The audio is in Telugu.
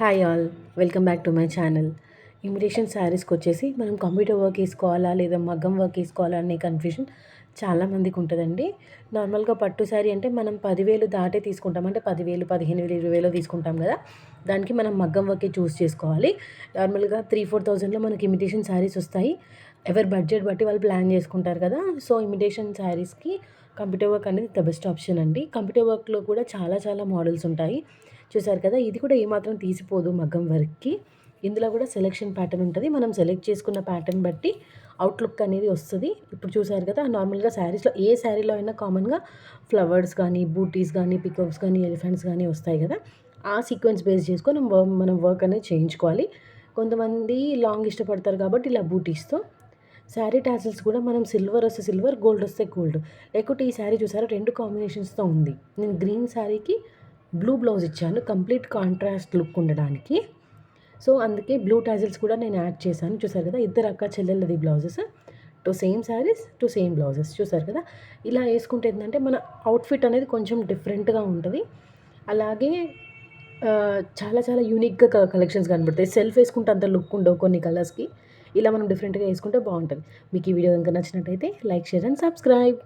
Hi all welcome back to my channel imitation శారీస్కి వచ్చేసి మనం కంప్యూటర్ వర్క్ వేసుకోవాలా లేదా మగ్గం వర్క్ వేసుకోవాలా అనే కన్ఫ్యూజన్ చాలామందికి ఉంటుందండి. నార్మల్గా పట్టు శారీ అంటే మనం పదివేలు దాటే తీసుకుంటాం. అంటే పదివేలు పదిహేను వేలు ఇరవై వేలు తీసుకుంటాం కదా. దానికి మనం మగ్గం వర్కే చూస్ చేసుకోవాలి. నార్మల్గా త్రీ ఫోర్ థౌజండ్లో మనకి ఇమిటేషన్ శారీస్ వస్తాయి. ఎవరి బడ్జెట్ బట్టి వాళ్ళు ప్లాన్ చేసుకుంటారు కదా. సో ఇమిటేషన్ శారీస్కి కంప్యూటర్ వర్క్ అనేది ద బెస్ట్ ఆప్షన్ అండి. కంప్యూటర్ వర్క్లో కూడా చాలా చాలా మోడల్స్ ఉంటాయి. చూసారు కదా ఇది కూడా ఏమాత్రం తీసిపోదు మగ్గం వర్క్కి. ఇందులో కూడా సెలెక్షన్ ప్యాటర్న్ ఉంటుంది. మనం సెలెక్ట్ చేసుకున్న ప్యాటర్న్ బట్టి అవుట్లుక్ అనేది వస్తుంది. ఇప్పుడు చూసారు కదా నార్మల్గా శారీస్లో ఏ శారీలో అయినా కామన్గా ఫ్లవర్స్ కానీ బూటీస్ కానీ పికప్స్ కానీ ఎలిఫెంట్స్ కానీ వస్తాయి కదా ఆ సీక్వెన్స్ బేస్ చేసుకొని మనం వర్క్ అనేది చేయించుకోవాలి. కొంతమంది లాంగ్ ఇష్టపడతారు కాబట్టి ఇలా బూటీస్తో శారీ టాసిల్స్ కూడా మనం సిల్వర్ వస్తే సిల్వర్ గోల్డ్ వస్తే గోల్డ్. లేకపోతే ఈ శారీ చూసారా? రెండు కాంబినేషన్స్తో ఉంది. నేను గ్రీన్ శారీకి బ్లూ బ్లౌజ్ ఇచ్చాను. కంప్లీట్ కాంట్రాస్ట్ లుక్ ఉండడానికి. సో అందుకే బ్లూ టాజిల్స్ కూడా నేను యాడ్ చేశాను. చూసారు కదా? ఇద్దరు అక్క చెల్లెళ్ళది blouses two same saris two same blouses చూసారు కదా? ఇలా వేసుకుంటే ఏంటంటే మన అవుట్ఫిట్ అనేది కొంచెం డిఫరెంట్గా ఉంటుంది. అలాగే చాలా చాలా యూనిక్గా కలెక్షన్స్ కనబడతాయి. సెల్ఫ్ వేసుకుంటే అంత లుక్ ఉండవు కొన్ని కలర్స్కి ఇలా మనం డిఫరెంట్గా వేసుకుంటే బాగుంటుంది. మీకు ఈ వీడియో కనుక నచ్చినట్టయితే లైక్ షేర్ అండ్ సబ్స్క్రైబ్